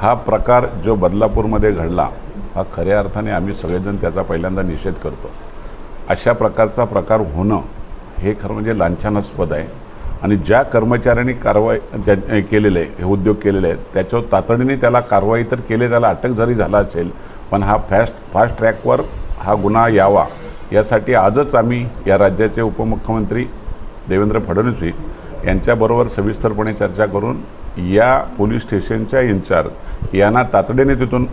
हा प्रकार जो बदलापूरमध्ये घडला हा खऱ्या अर्थाने आम्ही सगळेजण त्याचा पहिल्यांदा निषेध करतो. अशा प्रकारचा प्रकार होणं हे खरं म्हणजे लांछनास्पद आहे. आणि ज्या कर्मचाऱ्यांनी कारवाई ज्या केलेले आहे हे उद्योग केलेले आहेत त्याच्यावर तातडीने त्याला कारवाई तर केले त्याला अटक जरी झाला असेल पण हा फॅस्ट फास्ट ट्रॅकवर हा गुन्हा यावा यासाठी आजच आम्ही या राज्याचे उपमुख्यमंत्री देवेंद्र फडणवीस यांच्याबरोबर सविस्तरपणे चर्चा करून या पोलीस स्टेशनच्या इन्चार्ज यांना तातडीने तिथून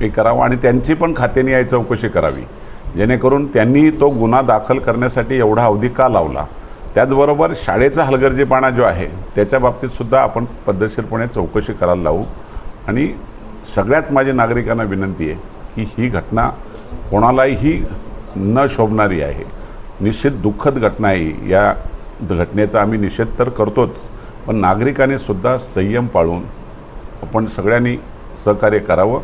हे करावं आणि त्यांची पण खात्याने याची चौकशी करावी. जेणेकरून त्यांनी तो गुन्हा दाखल करण्यासाठी एवढा अवधी का लावला? त्याचबरोबर शाळेचा हलगर्जीपणा जो आहे त्याच्या बाबतीतसुद्धा आपण पद्धतशीरपणे चौकशी करायला लावू. आणि सगळ्यात माझी नागरिकांना विनंती आहे की ही घटना कोणालाही न शोभणारी आहे. निश्चित दुःखद घटना आहे या घटनेचा आम्ही निषेध तर करतोच. पण नागरिकाने सुद्धा संयम पाळून आपण सगळ्यांनी सहकार्य करावं.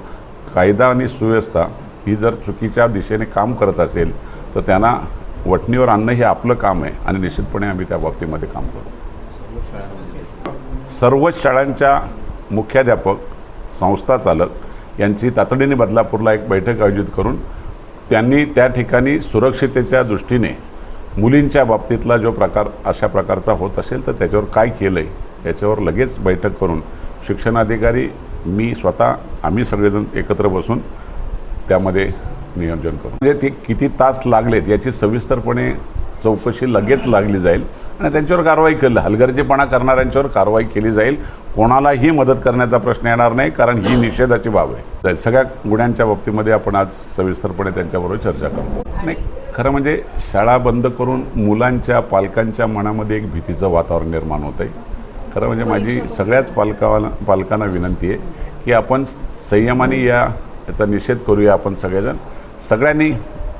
कायदा आणि सुव्यवस्था ही जर चुकीच्या दिशेने काम करत असेल तर त्यांना वटणीवर आणणं हे आपलं काम आहे आणि निश्चितपणे आम्ही त्या बाबतीमध्ये काम करू. सर्वच शाळांच्या मुख्याध्यापक संस्था चालक यांची तातडीने बदलापूरला एक बैठक आयोजित करून त्यांनी त्या ठिकाणी सुरक्षितेच्या दृष्टीने मुलींच्या बाबतीतला जो प्रकार अशा प्रकारचा होत असेल तर त्याच्यावर काय केलं आहे याच्यावर लगेच बैठक करून शिक्षणाधिकारी मी स्वतः आम्ही सगळेजण एकत्र बसून त्यामध्ये नियोजन करू. म्हणजे ते किती तास लागलेत याची सविस्तरपणे चौकशी लगेच लागली जाईल आणि त्यांच्यावर कारवाई केली हलगर्जीपणा करणाऱ्यांच्यावर कारवाई केली जाईल कोणालाही मदत करण्याचा प्रश्न येणार नाही कारण ही निषेधाची बाब आहे. सगळ्या गुन्ह्यांच्या बाबतीमध्ये आपण आज सविस्तरपणे त्यांच्याबरोबर चर्चा करू नाही खरं म्हणजे शाळा बंद करून मुलांच्या पालकांच्या मनामध्ये एक भीतीचं वातावरण निर्माण होतं आहे खरं म्हणजे माझी सगळ्याच पालकाला पालकांना विनंती आहे की आपण संयमाने या याचा निषेध करूया आपण सगळेजण. सगळ्यांनी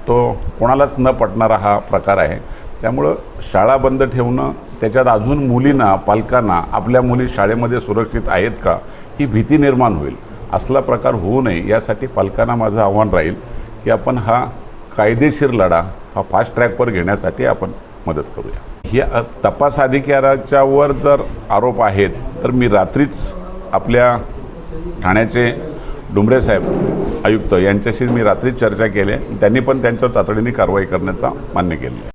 तो कोणालाच न पटणारा हा प्रकार आहे. त्यामुळं शाळा बंद ठेवणं त्याच्यात अजून मुलींना पालकांना आपल्या मुली शाळेमध्ये सुरक्षित आहेत का ही भीती निर्माण होईल. असला प्रकार होऊ नये यासाठी पालकांना माझं आव्हान राहील की आपण हा कायदेशीर लढा हा फास्ट ट्रॅकवर घेण्यासाठी आपण मदत करूया. ही तपास अधिकाराच्यावर जर आरोप आहेत तर मी रात्रीच आपल्या ठाण्याचे डुंबरे साहेब आयुक्त यांच्याशी मी रात्रीच चर्चा केली. त्यांनी पण त्यांच्यावर तातडीने कारवाई करण्याचा मान्य केलं आहे.